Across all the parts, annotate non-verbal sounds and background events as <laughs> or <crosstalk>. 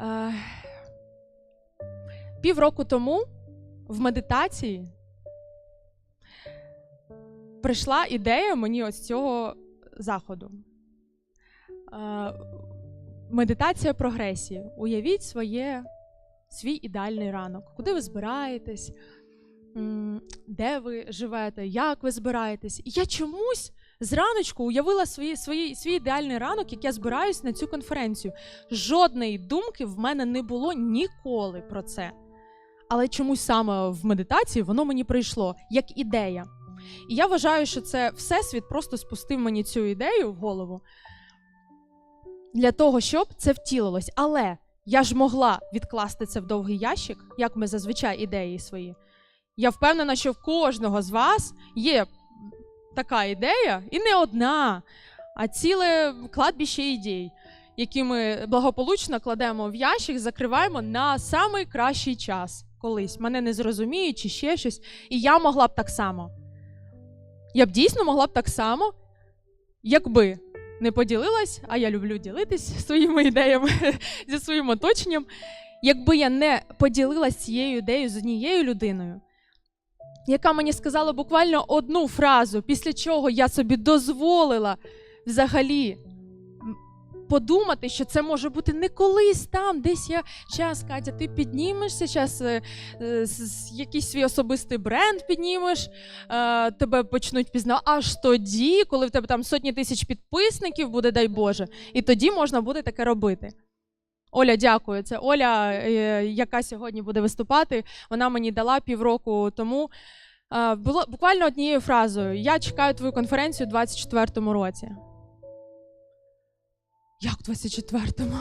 Е, Півроку тому в медитації прийшла ідея мені ось цього заходу. Е, Медитація прогресії. Уявіть своє, свій ідеальний ранок. Куди ви збираєтесь, де ви живете, як ви збираєтесь. Я чомусь зраночку уявила свої, свої, свій ідеальний ранок, як я збираюсь на цю конференцію. Жодної думки в мене не було ніколи про це. Але чомусь саме в медитації воно мені прийшло як ідея. І я вважаю, що це Всесвіт просто спустив мені цю ідею в голову для того, щоб це втілилось. Але я ж могла відкласти це в довгий ящик, як ми зазвичай ідеї свої. Я впевнена, що в кожного з вас є така ідея, і не одна, а ціле кладбище ідей, які ми благополучно кладемо в ящик, закриваємо на самий кращий час колись. Мене не зрозуміють чи ще щось. І я могла б так само. Я б дійсно могла б так само, якби не поділилась, а я люблю ділитись <laughs> своїми ідеями <laughs> зі своїм оточенням. Якби я не поділилась цією ідеєю з однією людиною, яка мені сказала буквально одну фразу, після чого я собі дозволила взагалі подумати, що це може бути не колись там, десь я час, Катя, ти піднімешся, час е, е, якийсь свій особистий бренд піднімеш, е, тебе почнуть пізнавати аж тоді, коли в тебе там сотні тисяч підписників буде, дай Боже, і тоді можна буде таке робити. Оля, дякую. Це Оля, е, яка сьогодні буде виступати. Вона мені дала півроку тому. Е, Було буквально однією фразою: Я чекаю твою конференцію у 24-му році. Як в 24-му?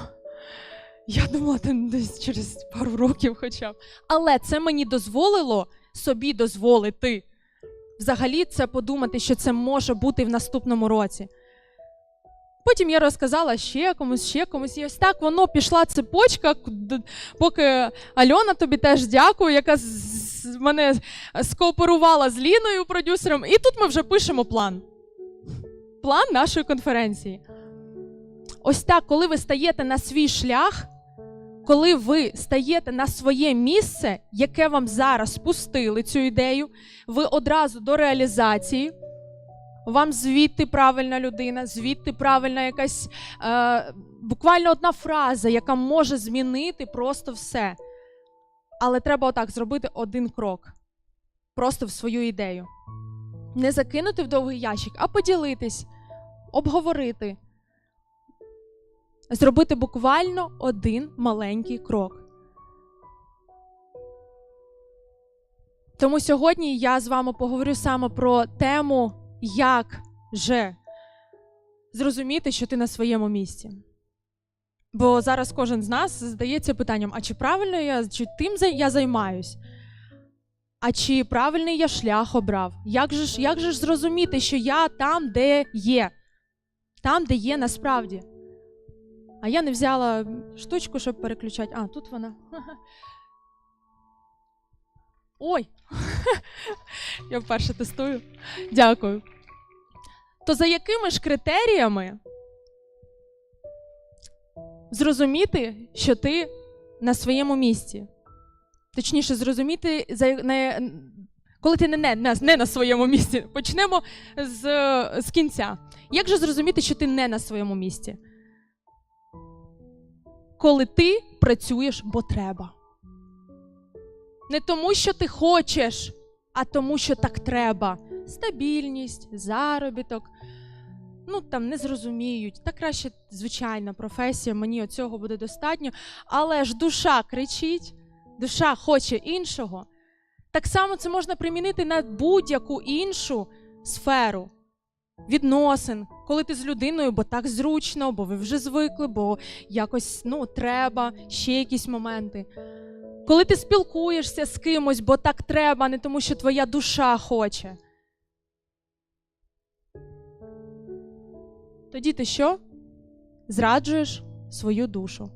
Я думала, там десь через пару років хоча б. Але це мені дозволило собі дозволити взагалі це подумати, що це може бути в наступному році. Потім я розказала ще комусь, ще комусь. І ось так воно пішла цепочка, поки Альона тобі теж дякую, яка мене скооперувала з Ліною, продюсером. І тут ми вже пишемо план. План нашої конференції. Ось так, коли ви стаєте на свій шлях, коли ви стаєте на своє місце, яке вам зараз спустили цю ідею, ви одразу до реалізації. Вам звідти правильна людина, звідти правильна якась е, буквально одна фраза, яка може змінити просто все. Але треба отак зробити один крок просто в свою ідею. Не закинути в довгий ящик, а поділитись, обговорити, зробити буквально один маленький крок. Тому сьогодні я з вами поговорю саме про тему, як же зрозуміти, що ти на своєму місці. Бо зараз кожен з нас задається питанням: а чи правильно я чи тим я займаюсь? А чи правильний я шлях обрав? Як же ж, як же ж зрозуміти, що я там, де є? Там, де є насправді. А я не взяла штучку, щоб переключати. А, тут вона. <laughs> Ой! <laughs> Я вперше тестую. Дякую. То за якими ж критеріями зрозуміти, що ти на своєму місці? Точніше, зрозуміти, за, не, коли ти не, не, не, на своєму місці. Почнемо з, з кінця. Як же зрозуміти, що ти не на своєму місці? Коли ти працюєш, бо треба. Не тому, що ти хочеш, а тому, що так треба. Стабільність, заробіток. Ну там не зрозуміють. Та краще звичайна професія, мені оцього буде достатньо. Але ж душа кричить, душа хоче іншого. Так само це можна примінити на будь-яку іншу сферу відносин, коли ти з людиною, бо так зручно, бо ви вже звикли, бо якось ну, треба, ще якісь моменти. Коли ти спілкуєшся з кимось, бо так треба, не тому, що твоя душа хоче. Тоді ти що? Зраджуєш свою душу.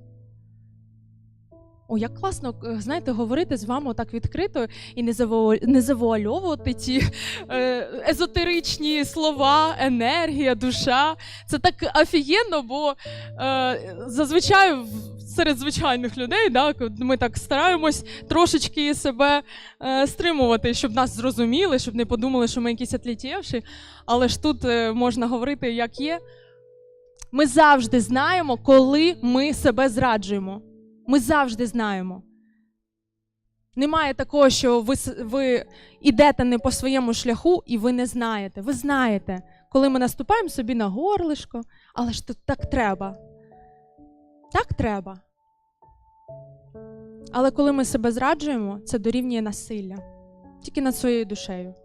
О, як класно, е, знаєте, говорити з вами так відкрито і не заво- не завуальовувати ці е, езотеричні слова, енергія, душа. Це так офігенно, бо е, зазвичай серед звичайних людей, да, ми так стараємось трошечки себе е, стримувати, щоб нас зрозуміли, щоб не подумали, що ми якісь атлітєвші. Але ж тут е, можна говорити, як є. Ми завжди знаємо, коли ми себе зраджуємо. Ми завжди знаємо. Немає такого, що ви, ви йдете не по своєму шляху, і ви не знаєте. Ви знаєте, коли ми наступаємо собі на горлишко, але ж тут так треба. Так треба. Але коли ми себе зраджуємо, це дорівнює насилля тільки над своєю душею.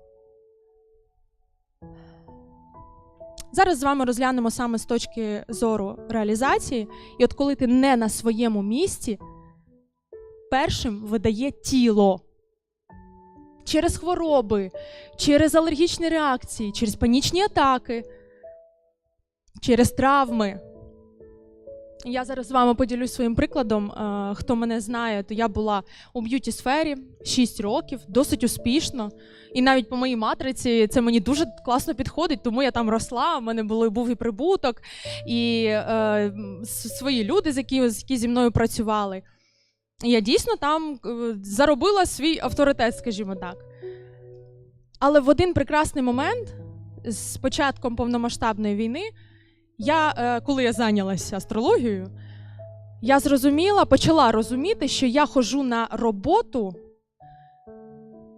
Зараз з вами розглянемо саме з точки зору реалізації. І от коли ти не на своєму місці, першим видає тіло. Через хвороби, через алергічні реакції, через панічні атаки, через травми. Я зараз з вами поділюсь своїм прикладом. Е, Хто мене знає, то я була у б'юті сфері 6 років, досить успішно. І навіть по моїй матриці це мені дуже класно підходить, тому я там росла. У мене були був і прибуток, і е, свої люди, з які, які зі мною працювали. Я дійсно там е, заробила свій авторитет, скажімо так. Але в один прекрасний момент, з початком повномасштабної війни, я, е, коли я зайнялася астрологією, я зрозуміла, почала розуміти, що я ходжу на роботу,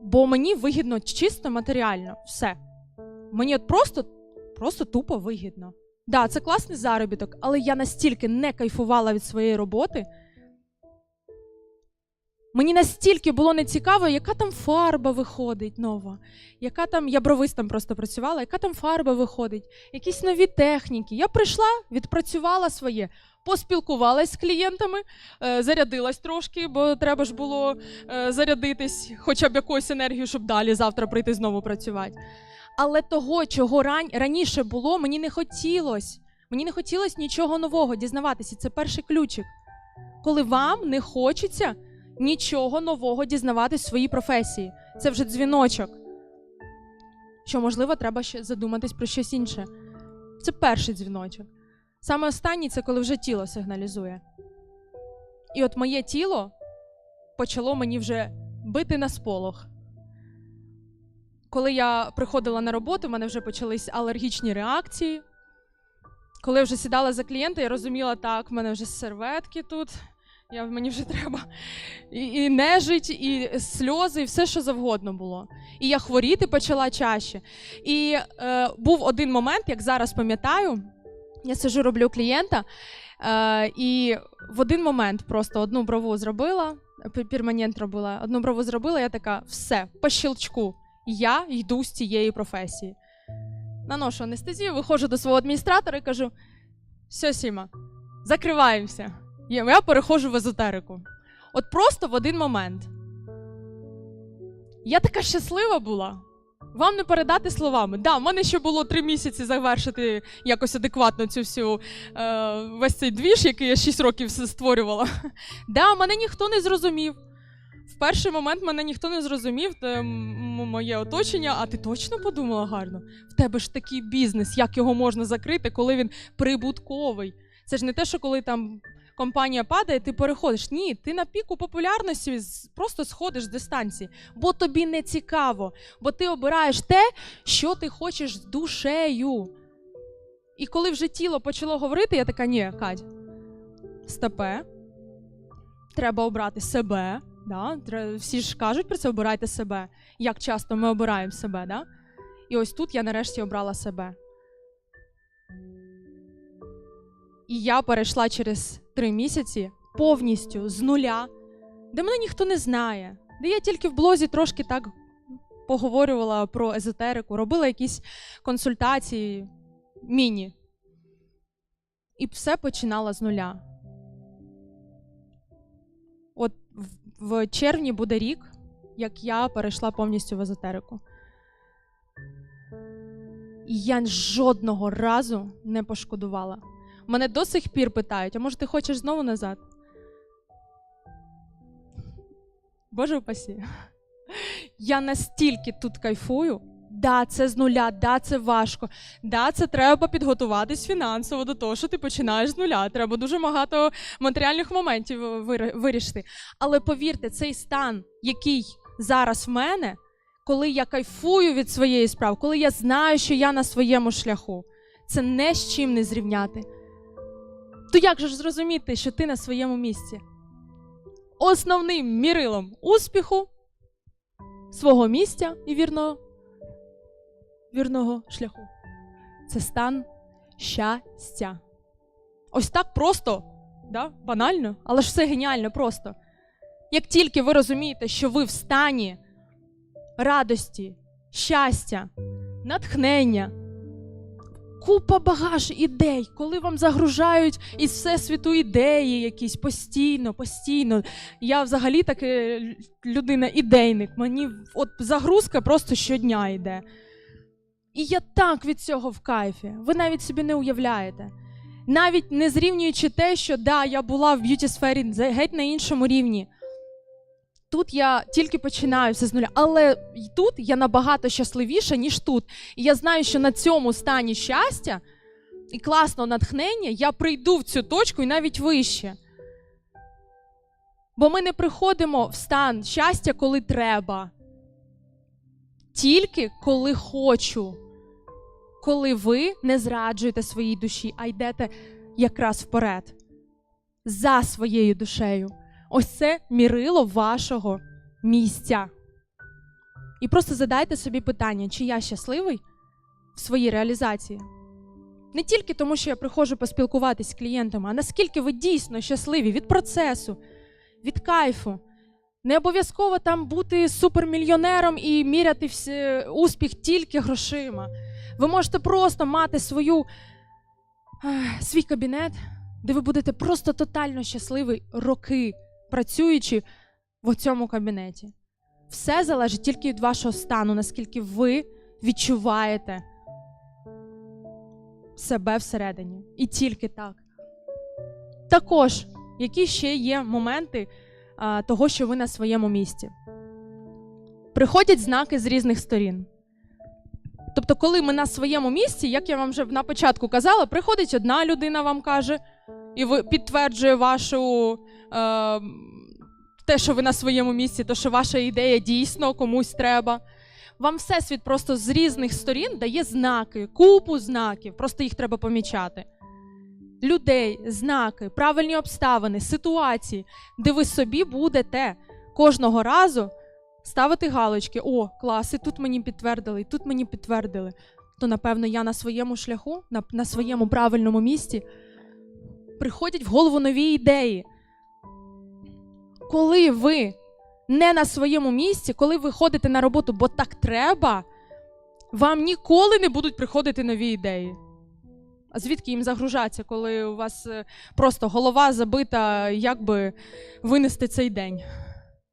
бо мені вигідно чисто матеріально. Все. Мені от просто, просто тупо вигідно. Да, це класний заробіток, але я настільки не кайфувала від своєї роботи. Мені настільки було нецікаво, яка там фарба виходить нова, яка там, я бровистом просто працювала, яка там фарба виходить, якісь нові техніки. Я прийшла, відпрацювала своє, поспілкувалась з клієнтами, е, зарядилась трошки, бо треба ж було е, зарядитись, хоча б якоюсь енергію, щоб далі завтра прийти знову працювати. Але того, чого ран... раніше було, мені не хотілося. Мені не хотілося нічого нового дізнаватися. Це перший ключик. Коли вам не хочеться нічого нового дізнаватись в своїй професії. Це вже дзвіночок. Що, можливо, треба ще задуматись про щось інше. Це перший дзвіночок. Саме останній це коли вже тіло сигналізує. І от моє тіло почало мені вже бити на сполох. Коли я приходила на роботу, в мене вже почались алергічні реакції. Коли я вже сідала за клієнта, я розуміла, так, в мене вже серветки тут, я, мені вже треба і, і нежить, і сльози, і все, що завгодно було. І я хворіти почала чаще. І е, був один момент, як зараз пам'ятаю, я сижу, роблю клієнта, е, і в один момент просто одну брову зробила, перманент робила, одну брову зробила, я така, все, по щелчку. Я йду з цієї професії. Наношу анестезію, виходжу до свого адміністратора і кажу: все, Сіма, закриваємося. Я переходжу в езотерику. От просто в один момент. Я така щаслива була. Вам не передати словами. Да, в мене ще було три місяці завершити якось адекватно цю всю е, весь цей двіж, який я 6 років створювала. <laughs> Да, мене ніхто не зрозумів. В перший момент мене ніхто не зрозумів, моє оточення, а ти точно подумала гарно? В тебе ж такий бізнес, як його можна закрити, коли він прибутковий. Це ж не те, що коли там компанія падає, ти переходиш. Ні, ти на піку популярності просто сходиш з дистанції, бо тобі не цікаво, бо ти обираєш те, що ти хочеш з душею. І коли вже тіло почало говорити, я така, ні, Кать, стопе, треба обрати себе. Да? Всі ж кажуть про це, обирайте себе. Як часто ми обираємо себе, да? І ось тут я нарешті обрала себе. І я перейшла через три місяці повністю з нуля, де мене ніхто не знає, де я тільки в блозі трошки так поговорювала про езотерику, робила якісь консультації міні. І все починала з нуля. От в- червні буде рік, як я перейшла повністю в езотерику. І я жодного разу не пошкодувала. Мене до сих пір питають: а може, ти хочеш знову назад? Боже упасі. Я настільки тут кайфую, Да, це з нуля, да, це важко. Да, це треба підготуватись фінансово до того, що ти починаєш з нуля. Треба дуже багато матеріальних моментів вирішити. Але повірте, цей стан, який зараз в мене, коли я кайфую від своєї справи, коли я знаю, що я на своєму шляху, це не з чим не зрівняти. То як же ж зрозуміти, що ти на своєму місці? Основним мірилом успіху свого місця і вірного, вірного шляху це стан щастя. Ось так просто, да? банально, але ж все геніально просто. Як тільки ви розумієте, що ви в стані радості, щастя, натхнення, купа багаж ідей, коли вам загружають із всесвіту ідеї якісь постійно, постійно. Я взагалі таки людина ідейник. Мені от загрузка просто щодня йде. І я так від цього в кайфі. Ви навіть собі не уявляєте. Навіть не зрівнюючи те, що да, я була в б'юті сфері геть на іншому рівні. Тут я тільки починаю все з нуля, але й тут я набагато щасливіша, ніж тут. І я знаю, що на цьому стані щастя і класного натхнення я прийду в цю точку і навіть вище. Бо ми не приходимо в стан щастя, коли треба. Тільки коли хочу. Коли ви не зраджуєте своїй душі, а йдете якраз вперед. За своєю душею. Ось це мірило вашого місця. І просто задайте собі питання, чи я щасливий в своїй реалізації. Не тільки тому, що я приходжу поспілкуватись з клієнтами, а наскільки ви дійсно щасливі від процесу, від кайфу. Не обов'язково там бути супермільйонером і міряти всі, успіх тільки грошима. Ви можете просто мати свою, свій кабінет, де ви будете просто тотально щасливі роки, працюючи в цьому кабінеті. Все залежить тільки від вашого стану, наскільки ви відчуваєте себе всередині. І тільки так. Також, які ще є моменти а, того, що ви на своєму місці? Приходять знаки з різних сторін. Тобто, коли ми на своєму місці, як я вам вже на початку казала, приходить одна людина, вам каже, і підтверджує вашу е, те, що ви на своєму місці, то що ваша ідея дійсно комусь треба. Вам всесвіт просто з різних сторін дає знаки, купу знаків, просто їх треба помічати. Людей, знаки, правильні обставини, ситуації, де ви собі будете кожного разу ставити галочки: о, клас, і тут мені підтвердили, тут мені підтвердили. То, напевно, я на своєму шляху, на, на своєму правильному місці приходять в голову нові ідеї. Коли ви не на своєму місці, коли ви ходите на роботу, бо так треба, вам ніколи не будуть приходити нові ідеї. А звідки їм загружатися, коли у вас е, просто голова забита, як би винести цей день,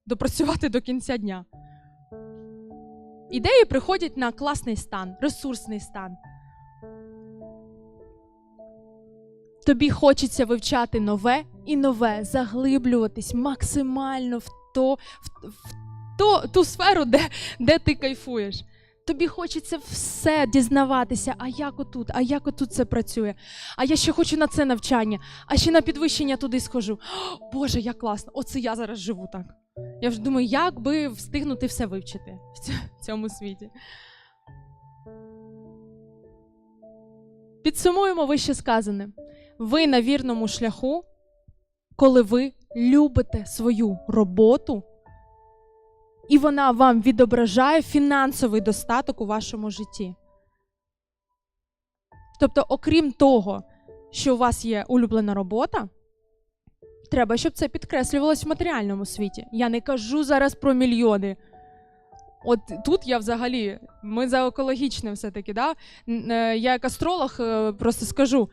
допрацювати до кінця дня? Ідеї приходять на класний стан, ресурсний стан. Тобі хочеться вивчати нове і нове, заглиблюватись максимально в, то, в, в то, ту сферу, де, де ти кайфуєш. Тобі хочеться все дізнаватися, а як отут, а як отут це працює. А я ще хочу на це навчання, а ще на підвищення туди схожу. <gasps> Боже, як класно! Оце я зараз живу так. Я вже думаю, як би встигнути все вивчити в цьому світі. Підсумуємо вище сказане. Ви на вірному шляху, коли ви любите свою роботу, і вона вам відображає фінансовий достаток у вашому житті. Тобто, окрім того, що у вас є улюблена робота, треба, щоб це підкреслювалось в матеріальному світі. Я не кажу зараз про мільйони. От тут я взагалі, ми за екологічне все-таки, да? Е, я як астролог е, просто скажу: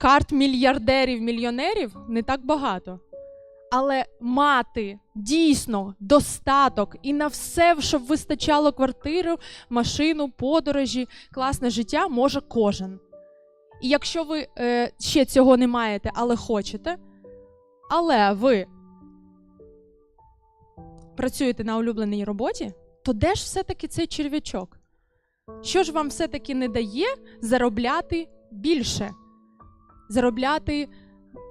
карт мільярдерів, мільйонерів не так багато. Але мати дійсно достаток і на все, щоб вистачало квартиру, машину, подорожі, класне життя, може кожен. І якщо ви е, ще цього не маєте, але хочете, але ви працюєте на улюбленій роботі, то де ж все-таки цей черв'ячок? Що ж вам все-таки не дає заробляти більше, заробляти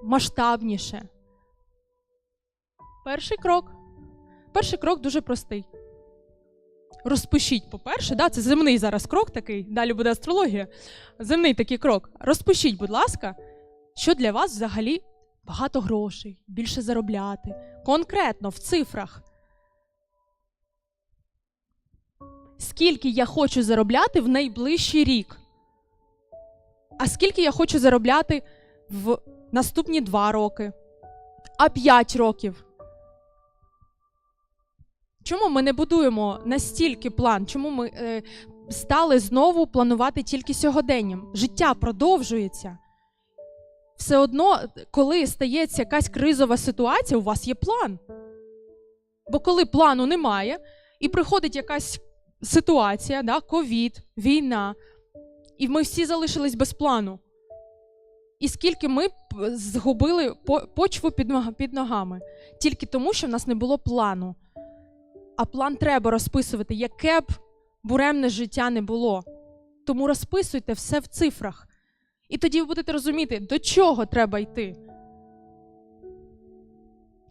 масштабніше? Перший крок. Перший крок дуже простий. Розпишіть, по-перше, да, це земний зараз крок такий, далі буде астрологія. Земний такий крок. Розпишіть, будь ласка, що для вас взагалі багато грошей, більше заробляти. Конкретно в цифрах. Скільки я хочу заробляти в найближчий рік? А скільки я хочу заробляти в наступні два роки? А п'ять років? Чому ми не будуємо настільки план? Чому ми е, стали знову планувати тільки сьогоденням? Життя продовжується. Все одно, коли стається якась кризова ситуація, у вас є план. Бо коли плану немає, і приходить якась ситуація, да, ковід, війна, і ми всі залишились без плану. І скільки ми згубили почву під ногами, тільки тому, що в нас не було плану. А план треба розписувати, яке б буремне життя не було. Тому розписуйте все в цифрах. І тоді ви будете розуміти, до чого треба йти.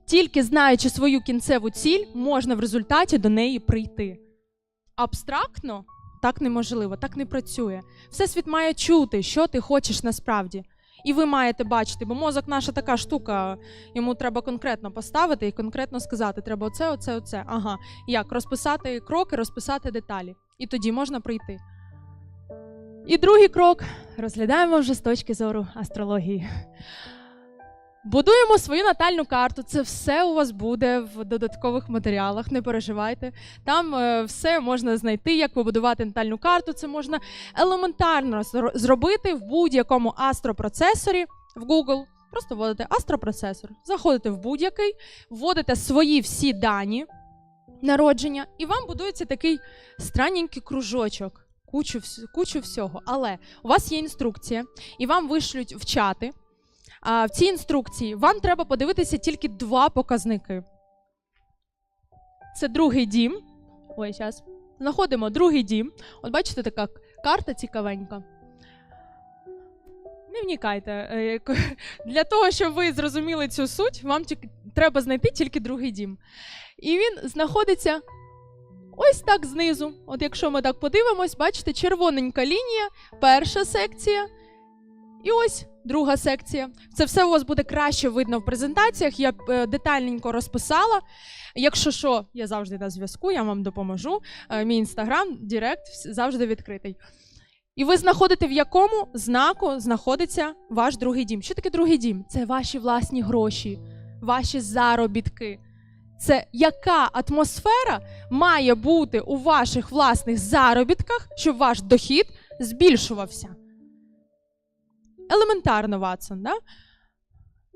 Тільки знаючи свою кінцеву ціль, можна в результаті до неї прийти. Абстрактно так неможливо, так не працює. Всесвіт має чути, що ти хочеш насправді. І ви маєте бачити, бо мозок наша така штука, йому треба конкретно поставити і конкретно сказати: треба оце, оце, оце. Ага. Як розписати кроки, розписати деталі. І тоді можна прийти. І другий крок розглядаємо вже з точки зору астрології. Будуємо свою натальну карту. Це все у вас буде в додаткових матеріалах, не переживайте. Там е, все можна знайти, як побудувати натальну карту. Це можна елементарно зробити в будь-якому астропроцесорі в Google. Просто вводите астропроцесор, заходите в будь-який, вводите свої всі дані народження, і вам будується такий странненький кружочок, кучу, кучу всього. Але у вас є інструкція, і вам вишлють в чати. А в цій інструкції вам треба подивитися тільки два показники. Це другий дім. Ой, зараз. Знаходимо другий дім. От бачите, така карта цікавенька. Не вникайте. Е, <laughs> Для того, щоб ви зрозуміли цю суть, вам треба знайти тільки другий дім. І він знаходиться ось так знизу. От якщо ми так подивимось, бачите, червоненька лінія, перша секція. І ось друга секція. Це все у вас буде краще видно в презентаціях. Я е, детальненько розписала. Якщо що, я завжди на зв'язку, я вам допоможу. Е, Мій інстаграм, Директ завжди відкритий. І ви знаходите, в якому знаку знаходиться ваш другий дім. Що таке другий дім? Це ваші власні гроші, ваші заробітки. Це яка атмосфера має бути у ваших власних заробітках, щоб ваш дохід збільшувався? Елементарно, Ватсон, да?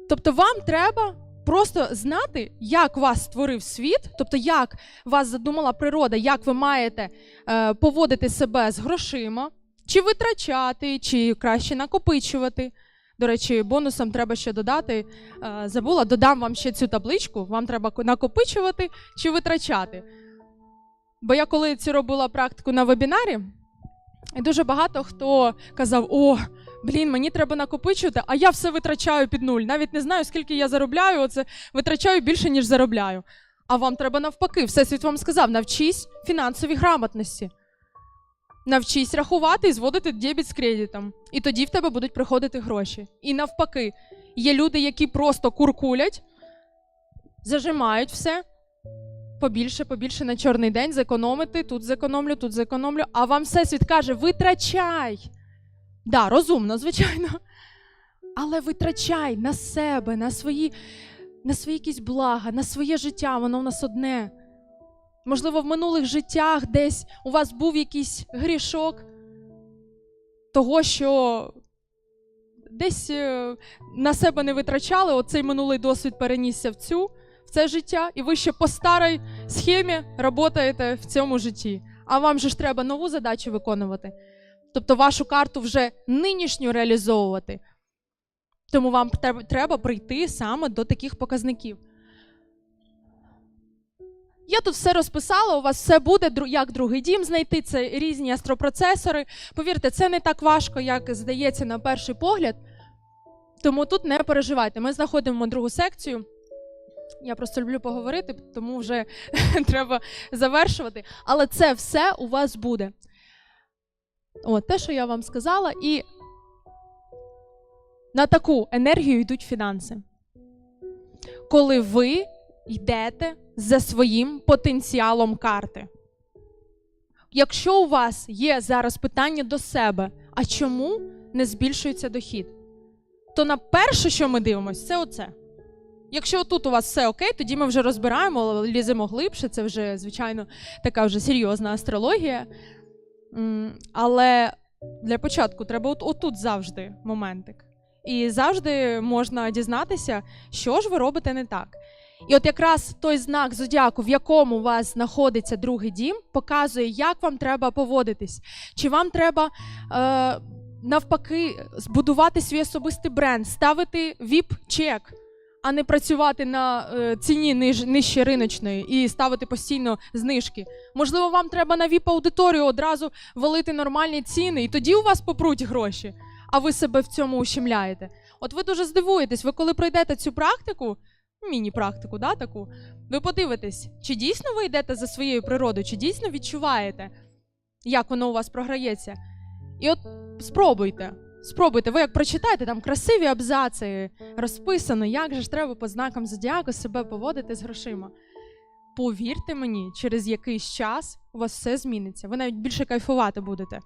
Тобто вам треба просто знати, як вас створив світ, тобто як вас задумала природа, як ви маєте е, поводити себе з грошима, чи витрачати, чи краще накопичувати. До речі, бонусом треба ще додати. е, забула, додам вам ще цю табличку. Вам треба накопичувати чи витрачати. Бо я коли цю робила практику на вебінарі, і дуже багато хто казав: О, блін, мені треба накопичувати, а я все витрачаю під нуль. Навіть не знаю, скільки я заробляю, оце витрачаю більше, ніж заробляю. А вам треба навпаки. Всесвіт вам сказав: навчись фінансовій грамотності. Навчись рахувати і зводити дебіт з кредитом. І тоді в тебе будуть приходити гроші. І навпаки, є люди, які просто куркулять, зажимають все. Побільше, побільше на чорний день зекономити, тут зекономлю, тут зекономлю. А вам всесвіт каже: витрачай. Да, розумно, звичайно. Але витрачай на себе, на свої, на свої якісь блага, на своє життя, воно в нас одне. Можливо, в минулих життях десь у вас був якийсь грішок того, що десь е, на себе не витрачали, оцей минулий досвід перенісся в цю, в це життя, і ви ще по старій схемі працюєте в цьому житті. А вам же ж треба нову задачу виконувати. Тобто вашу карту вже нинішню реалізовувати. Тому вам треба- прийти саме до таких показників. Я тут все розписала, у вас все буде, як другий дім знайти, це різні астропроцесори. Повірте, це не так важко, як здається на перший погляд. Тому тут не переживайте. Ми знаходимо другу секцію. Я просто люблю поговорити, тому вже <laughs> треба завершувати. Але це все у вас буде. От, те, що я вам сказала, і на таку енергію йдуть фінанси. Коли ви йдете за своїм потенціалом карти. Якщо у вас є зараз питання до себе, а чому не збільшується дохід, то на перше, що ми дивимося, це оце. Якщо тут у вас все окей, тоді ми вже розбираємо, ліземо глибше, це вже, звичайно, така вже серйозна астрологія. Але для початку треба от, отут завжди моментик. І завжди можна дізнатися, що ж ви робите не так. І от якраз той знак зодіаку, в якому у вас знаходиться другий дім, показує, як вам треба поводитись. Чи вам треба е, навпаки збудувати свій особистий бренд, ставити віп-чек, а не працювати на е, ціні ниж, нижче риночної і ставити постійно знижки. Можливо, вам треба на віп-аудиторію одразу валити нормальні ціни, і тоді у вас попруть гроші, а ви себе в цьому ущемляєте. От ви дуже здивуєтесь, ви коли пройдете цю практику, міні-практику, да, таку, ви подивитесь, чи дійсно ви йдете за своєю природою, чи дійсно відчуваєте, як воно у вас програється. І от спробуйте. Спробуйте, ви як прочитаєте там красиві абзаци, розписано, як же ж треба по знакам зодіаку себе поводити з грошима. Повірте мені, через якийсь час у вас все зміниться. Ви навіть більше кайфувати будете.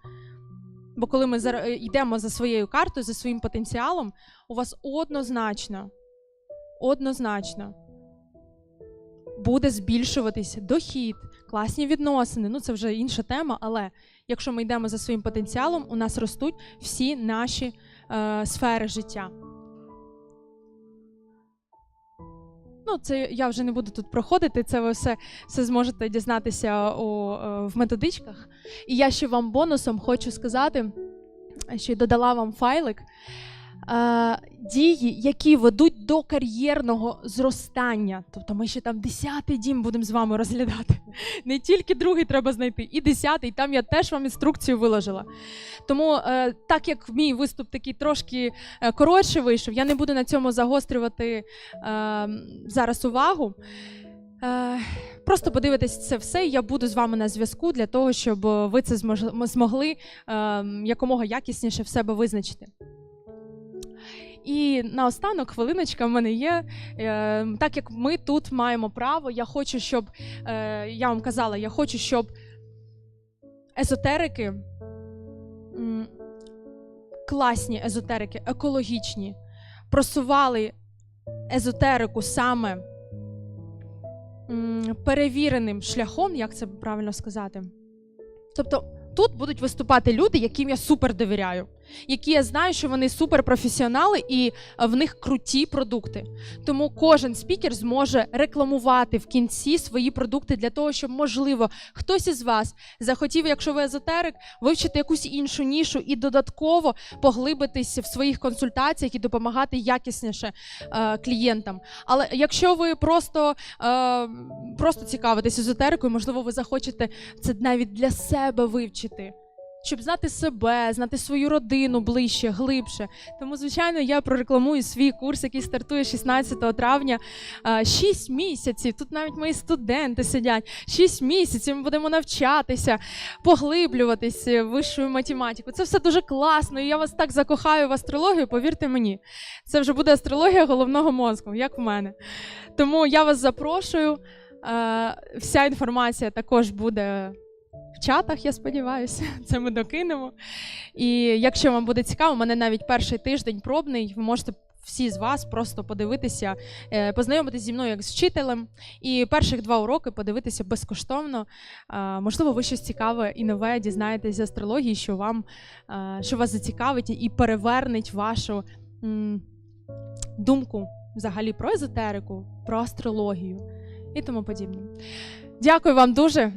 Бо коли ми е, йдемо за своєю картою, за своїм потенціалом, у вас однозначно, однозначно буде збільшуватись дохід, класні відносини. Ну це вже інша тема, але якщо ми йдемо за своїм потенціалом, у нас ростуть всі наші е, сфери життя. Ну, це я вже не буду тут проходити. Це ви все, все зможете дізнатися у, е, в методичках. І я ще вам бонусом хочу сказати, що додала вам файлик. Е, дії, які ведуть до кар'єрного зростання. Тобто ми ще там десятий дім будемо з вами розглядати. <laughs> Не тільки другий треба знайти, і десятий. Там я теж вам інструкцію виложила. Тому, е, так як мій виступ такий трошки е, коротше вийшов, я не буду на цьому загострювати е, зараз увагу. Е, Просто подивитись це все, і я буду з вами на зв'язку для того, щоб ви це змогли е, якомога якісніше в себе визначити. І наостанок, хвилиночка в мене є. Е, так як ми тут маємо право, я хочу, щоб е, я вам казала, я хочу, щоб езотерики, класні езотерики, екологічні, просували езотерику саме перевіреним шляхом, як це правильно сказати. Тобто тут будуть виступати люди, яким я супер довіряю, які я знаю, що вони суперпрофесіонали і е, в них круті продукти. Тому кожен спікер зможе рекламувати в кінці свої продукти для того, щоб, можливо, хтось із вас захотів, якщо ви езотерик, вивчити якусь іншу нішу і додатково поглибитись в своїх консультаціях і допомагати якісніше е, клієнтам. Але якщо ви просто, е, просто цікавитесь езотерикою, можливо, ви захочете це навіть для себе вивчити. Щоб знати себе, знати свою родину ближче, глибше. Тому, звичайно, я прорекламую свій курс, який стартує 16 травня. Е, Шість місяців. Тут навіть мої студенти сидять. Шість місяців ми будемо навчатися, поглиблюватись в вищу математику. Це все дуже класно. І я вас так закохаю в астрологію, повірте мені. Це вже буде астрологія головного мозку, як в мене. Тому я вас запрошую. Е, Вся інформація також буде в чатах, я сподіваюся, <laughs> це ми докинемо. І якщо вам буде цікаво, у мене навіть перший тиждень пробний, ви можете всі з вас просто подивитися, е, познайомитися зі мною як з вчителем, і перших два уроки подивитися безкоштовно. Можливо, ви щось цікаве і нове дізнаєтесь з астрології, що вам що вас зацікавить і перевернеть вашу думку взагалі про езотерику, про астрологію і тому подібне. Дякую вам дуже.